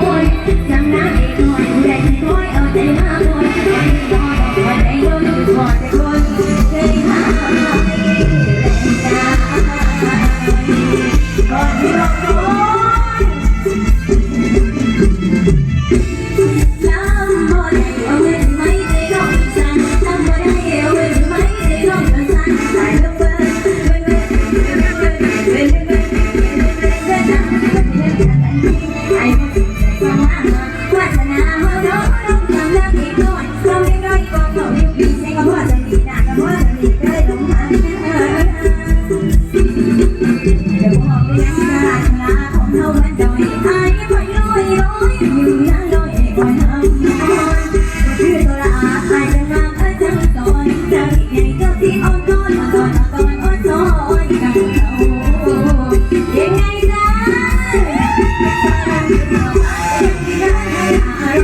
โอ้ยจังนะได้ด้วยเด็กด้วย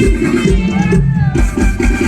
Thank you.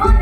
Oh,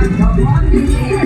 ติดครับ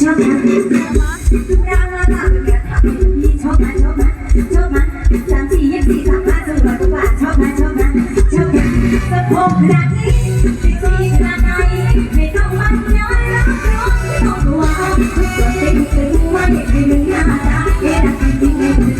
ชอบมันรักละรัมีชอบมัชอบมัชอบมันสามสี่ยี่สี่มาจนกว่าทุกวัชอบมัชอบมัชอบมันสะโาดอบมาดไหม่ต้องมันอยรักองม่ต้องกลัวตัมตัวไมา